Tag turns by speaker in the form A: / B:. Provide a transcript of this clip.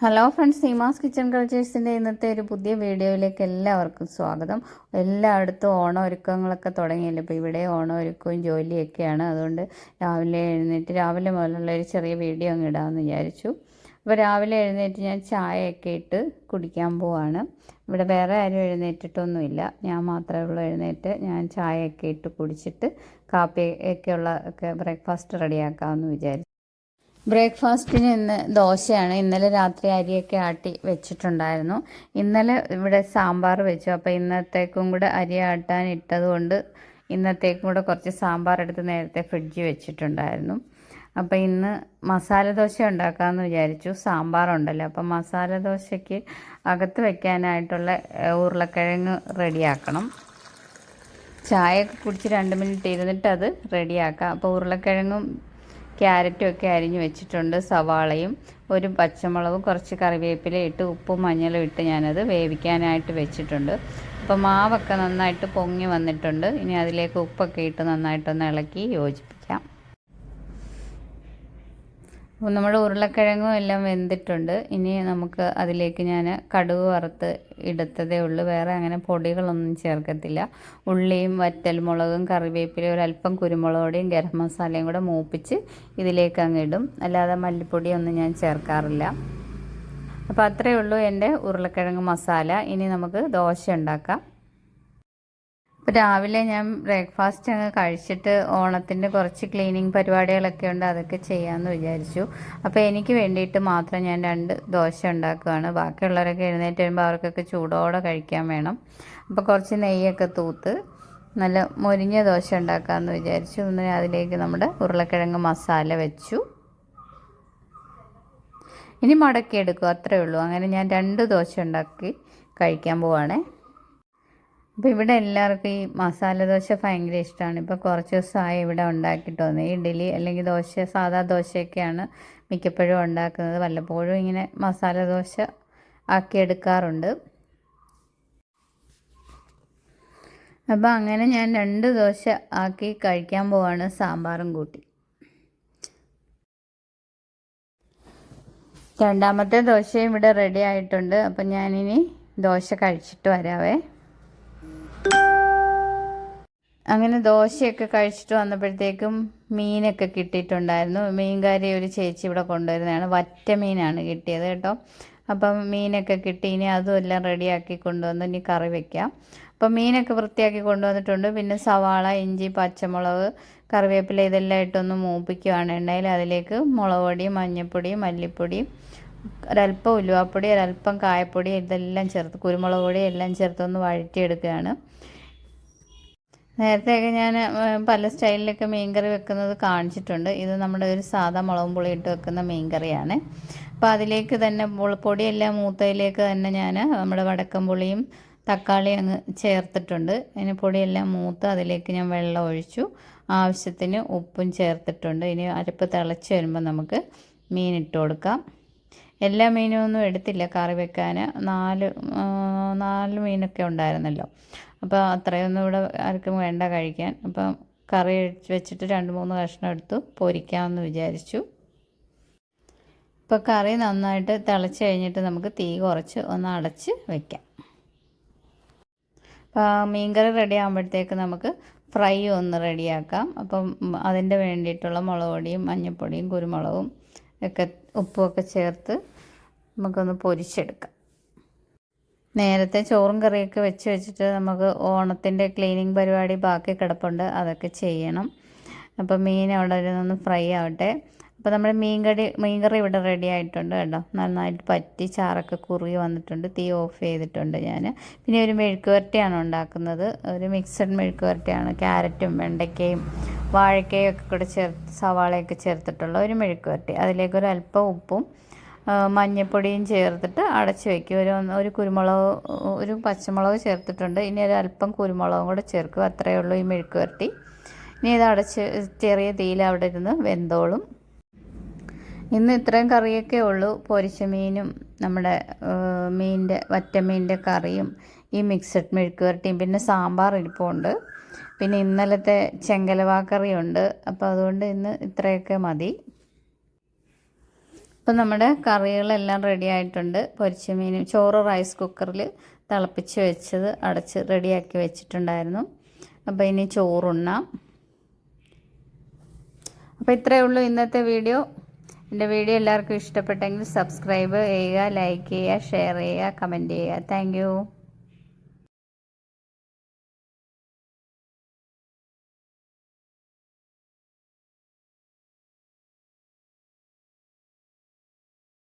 A: Hello friends Seema's kitchen കൾച്ചേഴ്സിന്റെ ഇന്നത്തെ ഒരു പുതിയ വീഡിയോയിലേക്ക് എല്ലാവർക്കും സ്വാഗതം. എല്ലായിടത്തും ഓണം ഒരുക്കങ്ങളൊക്കെ തുടങ്ങിയല്ലോ? ഇപ്പോൾ ഇവിടെ ഓണം ഒരുക്കവും ജോലിയൊക്കെയാണ്. അതുകൊണ്ട് രാവിലെ എഴുന്നേറ്റ് രാവിലെ മുതലുള്ള ഒരു ചെറിയ വീഡിയോ അങ്ങ് ഇടാമെന്ന് വിചാരിച്ചു. അപ്പോൾ രാവിലെ എഴുന്നേറ്റ് ഞാൻ ചായയൊക്കെ ഇട്ട് കുടിക്കാൻ പോവാണ്. ഇവിടെ വേറെ ആരും എഴുന്നേറ്റിട്ടൊന്നുമില്ല. ഞാൻ മാത്രമേ ഉള്ളൂ എഴുന്നേറ്റ്. ഞാൻ ചായയൊക്കെ ഇട്ട് കുടിച്ചിട്ട് കാപ്പിയൊക്കെയുള്ള ഒക്കെ ബ്രേക്ക്ഫാസ്റ്റ് റെഡിയാക്കാമെന്ന് വിചാരിച്ചു. ബ്രേക്ക്ഫാസ്റ്റിന് ഇന്ന് ദോശയാണ്. ഇന്നലെ രാത്രി അരിയൊക്കെ ആട്ടി വെച്ചിട്ടുണ്ടായിരുന്നു. ഇന്നലെ ഇവിടെ സാമ്പാർ വെച്ചു. അപ്പോൾ ഇന്നത്തേക്കും കൂടെ അരി ആട്ടാൻ ഇട്ടതുകൊണ്ട് ഇന്നത്തേക്കും കൂടെ കുറച്ച് സാമ്പാർ എടുത്ത് നേരത്തെ ഫ്രിഡ്ജിൽ വെച്ചിട്ടുണ്ടായിരുന്നു. അപ്പോൾ ഇന്ന് മസാല ദോശ ഉണ്ടാക്കാമെന്ന് വിചാരിച്ചു. സാമ്പാറുണ്ടല്ലോ അപ്പം മസാല ദോശയ്ക്ക് അകത്ത് വെക്കാനായിട്ടുള്ള ഉരുളക്കിഴങ്ങ് റെഡിയാക്കണം. ചായയൊക്കെ കുടിച്ച് രണ്ട് മിനിറ്റ് ഇരുന്നിട്ട് അത് റെഡിയാക്കാം. അപ്പോൾ ഉരുളക്കിഴങ്ങും ക്യാരറ്റും ഒക്കെ അരിഞ്ഞ് വെച്ചിട്ടുണ്ട്. സവാളയും ഒരു പച്ചമുളകും കുറച്ച് കറിവേപ്പില ഇട്ട് ഉപ്പും മഞ്ഞളും ഇട്ട് ഞാനത് വേവിക്കാനായിട്ട് വെച്ചിട്ടുണ്ട്. അപ്പോൾ മാവൊക്കെ നന്നായിട്ട് പൊങ്ങി വന്നിട്ടുണ്ട്. ഇനി അതിലേക്ക് ഉപ്പൊക്കെ ഇട്ട് നന്നായിട്ടൊന്ന് ഇളക്കി യോജിപ്പിക്കാം. അപ്പോൾ നമ്മുടെ ഉരുളക്കിഴങ്ങും എല്ലാം വെന്തിട്ടുണ്ട്. ഇനി നമുക്ക് അതിലേക്ക് ഞാൻ കടുക് വറുത്ത് ഇടത്തതേ ഉള്ളൂ. വേറെ അങ്ങനെ പൊടികളൊന്നും ചേർക്കത്തില്ല. ഉള്ളിയും വറ്റൽ മുളകും കറിവേപ്പിലയും ഒരല്പം കുരുമുളകോടെയും ഗരം മസാലയും കൂടെ മൂപ്പിച്ച് ഇതിലേക്ക് അങ്ങ് ഇടും. അല്ലാതെ മല്ലിപ്പൊടിയൊന്നും ഞാൻ ചേർക്കാറില്ല. അപ്പോൾ അത്രയേ ഉള്ളൂ എന്റെ ഉരുളക്കിഴങ്ങ് മസാല. ഇനി നമുക്ക് ദോശ ഉണ്ടാക്കാം. ഇപ്പോൾ രാവിലെ ഞാൻ ബ്രേക്ക്ഫാസ്റ്റ് അങ്ങ് കഴിച്ചിട്ട് ഓണത്തിന്റെ കുറച്ച് ക്ലീനിങ് പരിപാടികളൊക്കെ ഉണ്ട് അതൊക്കെ ചെയ്യാമെന്ന് വിചാരിച്ചു. അപ്പോൾ എനിക്ക് വേണ്ടിയിട്ട് മാത്രം ഞാൻ രണ്ട് ദോശ ഉണ്ടാക്കുകയാണ്. ബാക്കിയുള്ളവരൊക്കെ എഴുന്നേറ്റ് വരുമ്പോൾ അവർക്കൊക്കെ ചൂടോടെ കഴിക്കാൻ വേണം. അപ്പോൾ കുറച്ച് നെയ്യൊക്കെ തൂത്ത് നല്ല മൊരിഞ്ഞ ദോശ ഉണ്ടാക്കാമെന്ന് വിചാരിച്ചു. ഒന്ന് അതിലേക്ക് നമ്മുടെ ഉരുളക്കിഴങ്ങ് മസാല വെച്ചു. ഇനി മടക്കി എടുക്കും അത്രയേ ഉള്ളൂ. അങ്ങനെ ഞാൻ രണ്ട് ദോശ ഉണ്ടാക്കി കഴിക്കാൻ പോവാണേ. അപ്പോൾ ഇവിടെ എല്ലാവർക്കും ഈ മസാല ദോശ ഭയങ്കര ഇഷ്ടമാണ് ഇപ്പോൾ കുറച്ച് ദിവസമായി ഇവിടെ ഉണ്ടാക്കിയിട്ട് വന്നു. ഇഡ്ഡലി അല്ലെങ്കിൽ ദോശ സാധാ ദോശയൊക്കെയാണ് മിക്കപ്പോഴും ഉണ്ടാക്കുന്നത്. വല്ലപ്പോഴും ഇങ്ങനെ മസാല ദോശ ആക്കിയെടുക്കാറുണ്ട് അപ്പോൾ അങ്ങനെ ഞാൻ രണ്ട് ദോശ ആക്കി കഴിക്കാൻ പോവാണ്. സാമ്പാറും കൂട്ടി. രണ്ടാമത്തെ ദോശയും ഇവിടെ റെഡി ആയിട്ടുണ്ട്. അപ്പം ഞാനിനി ദോശ കഴിച്ചിട്ട് വരാവേ. അങ്ങനെ ദോശയൊക്കെ കഴിച്ചിട്ട് വന്നപ്പോഴത്തേക്കും മീനൊക്കെ കിട്ടിയിട്ടുണ്ടായിരുന്നു. മീൻകാരി ഒരു ചേച്ചി ഇവിടെ കൊണ്ടുവരുന്നതാണ്. വറ്റ മീനാണ് കിട്ടിയത് കേട്ടോ. അപ്പം മീനൊക്കെ കിട്ടി. ഇനി അതും എല്ലാം റെഡിയാക്കി കൊണ്ടുവന്ന് ഇനി കറി വെക്കാം. അപ്പം മീനൊക്കെ വൃത്തിയാക്കി കൊണ്ടുവന്നിട്ടുണ്ട്. പിന്നെ സവാള ഇഞ്ചി പച്ചമുളക് കറിവേപ്പില ഇതെല്ലാം ഇട്ടൊന്ന് മൂപ്പിക്കുകയാണ് ഉണ്ടെങ്കിൽ അതിലേക്ക് മുളക് പൊടിയും മഞ്ഞൾപ്പൊടി മല്ലിപ്പൊടിയും ഒരല്പം ഉലുവാപ്പൊടി ഒരല്പം കായപ്പൊടി ഇതെല്ലാം ചേർത്ത് കുരുമുളക് പൊടി എല്ലാം ചേർത്തൊന്ന് വഴറ്റിയെടുക്കുകയാണ്. നേരത്തെയൊക്കെ ഞാൻ പല സ്റ്റൈലിലൊക്കെ മീൻകറി വെക്കുന്നത് കാണിച്ചിട്ടുണ്ട്. ഇത് നമ്മുടെ ഒരു സാധാ മുളകും പുളി ഇട്ട് വെക്കുന്ന മീൻകറിയാണ്. അപ്പോൾ അതിലേക്ക് തന്നെ പൊടിയെല്ലാം മൂത്തയിലേക്ക് തന്നെ ഞാൻ നമ്മുടെ വടക്കം പുളിയും തക്കാളി അങ്ങ് ചേർത്തിട്ടുണ്ട്. ഇനി പൊടിയെല്ലാം മൂത്ത് അതിലേക്ക് ഞാൻ വെള്ളം ഒഴിച്ചു. ആവശ്യത്തിന് ഉപ്പും ചേർത്തിട്ടുണ്ട്. ഇനി അരപ്പ് തിളച്ച് വരുമ്പോൾ നമുക്ക് മീൻ ഇട്ട് കൊടുക്കാം. എല്ലാ മീനും ഒന്നും എടുത്തില്ല കറി വെക്കാൻ. നാല് നാല് മീനൊക്കെ ഉണ്ടായിരുന്നല്ലോ. അപ്പോൾ അത്രയൊന്നും ഇവിടെ ആർക്കും വേണ്ട കഴിക്കാൻ. അപ്പം കറി വെച്ചിട്ട് രണ്ട് മൂന്ന് കഷ്ണം എടുത്തു പൊരിക്കാമെന്ന് വിചാരിച്ചു. ഇപ്പോൾ കറി നന്നായിട്ട് തിളച്ച് കഴിഞ്ഞിട്ട് നമുക്ക് തീ കുറച്ച് ഒന്ന് അടച്ച് വെക്കാം. അപ്പോൾ മീൻകറി റെഡി ആകുമ്പോഴത്തേക്ക് നമുക്ക് ഫ്രൈ ഒന്ന് റെഡിയാക്കാം അപ്പം അതിന്റെ വേണ്ടിയിട്ടുള്ള മുളക് പൊടിയും മഞ്ഞൾപ്പൊടിയും കുരുമുളകും ഒക്കെ ഉപ്പുമൊക്കെ ചേർത്ത് നമുക്കൊന്ന് പൊരിച്ചെടുക്കാം. നേരത്തെ ചോറും കറിയൊക്കെ വെച്ച് വെച്ചിട്ട് നമുക്ക് ഓണത്തിന്റെ ക്ലീനിങ് പരിപാടി ബാക്കി കിടപ്പുണ്ട്. അതൊക്കെ ചെയ്യണം. അപ്പോൾ മീൻ അവിടെ ഒന്ന് ഫ്രൈ ആവട്ടെ. അപ്പോൾ നമ്മുടെ മീൻ കടി മീൻ കറി ഇവിടെ റെഡി ആയിട്ടുണ്ട് കേട്ടോ. നന്നായിട്ട് പറ്റി ചാറൊക്കെ കുറുകി വന്നിട്ടുണ്ട്. തീ ഓഫ് ചെയ്തിട്ടുണ്ട് ഞാൻ പിന്നെ ഒരു മെഴുക്ക് വരട്ടിയാണ് ഉണ്ടാക്കുന്നത്. ഒരു മിക്സഡ് മെഴുക്ക് വരട്ടിയാണ് ക്യാരറ്റും വെണ്ടയ്ക്കയും വാഴക്കയും ഒക്കെ കൂടെ ചേർത്ത് സവാളയൊക്കെ ചേർത്തിട്ടുള്ള ഒരു മെഴുക്ക് വരട്ടി അതിലേക്ക് ഒരു അല്പം ഉപ്പും മഞ്ഞൾപ്പൊടിയും ചേർത്തിട്ട് അടച്ച് വയ്ക്കും ഒരു ഒരു കുരുമുളക് ഒരു പച്ചമുളക് ചേർത്തിട്ടുണ്ട്. ഇനി ഒരു അല്പം കുരുമുളകും കൂടെ ചേർക്കും അത്രയേ ഉള്ളൂ ഈ മെഴുക്ക് വരട്ടി. ഇനി ഇത് അടച്ച് ചെറിയ തീയിൽ അവിടെ ഇരുന്ന് വെന്തോളും. ഇന്ന് ഇത്രയും കറിയൊക്കെ ഉള്ളൂ. പൊരിച്ച മീനും നമ്മുടെ മീനിന്റെ വറ്റമീനിന്റെ കറിയും ഈ മിക്സഡ് മെഴുക്ക് വരട്ടിയും പിന്നെ സാമ്പാർ ഇരിപ്പുണ്ട്. പിന്നെ ഇന്നലത്തെ ചെങ്കലവാക്കറിയുണ്ട് അപ്പോൾ അതുകൊണ്ട് ഇന്ന് ഇത്രയൊക്കെ മതി. ഇപ്പം നമ്മുടെ കറികളെല്ലാം റെഡി ആയിട്ടുണ്ട്. പൊരിച്ച മീനും ചോറ് റൈസ് കുക്കറിൽ തിളപ്പിച്ച് വെച്ചത് അടച്ച് റെഡിയാക്കി വെച്ചിട്ടുണ്ടായിരുന്നു. അപ്പോൾ ഇനി ചോറുണ്ണാം അപ്പോൾ ഇത്രയേ ഉള്ളൂ ഇന്നത്തെ വീഡിയോ. എന്റെ വീഡിയോ എല്ലാവർക്കും ഇഷ്ടപ്പെട്ടെങ്കിൽ സബ്സ്ക്രൈബ് ചെയ്യുക ലൈക്ക് ചെയ്യുക ഷെയർ ചെയ്യുക കമന്റ് ചെയ്യുക. താങ്ക്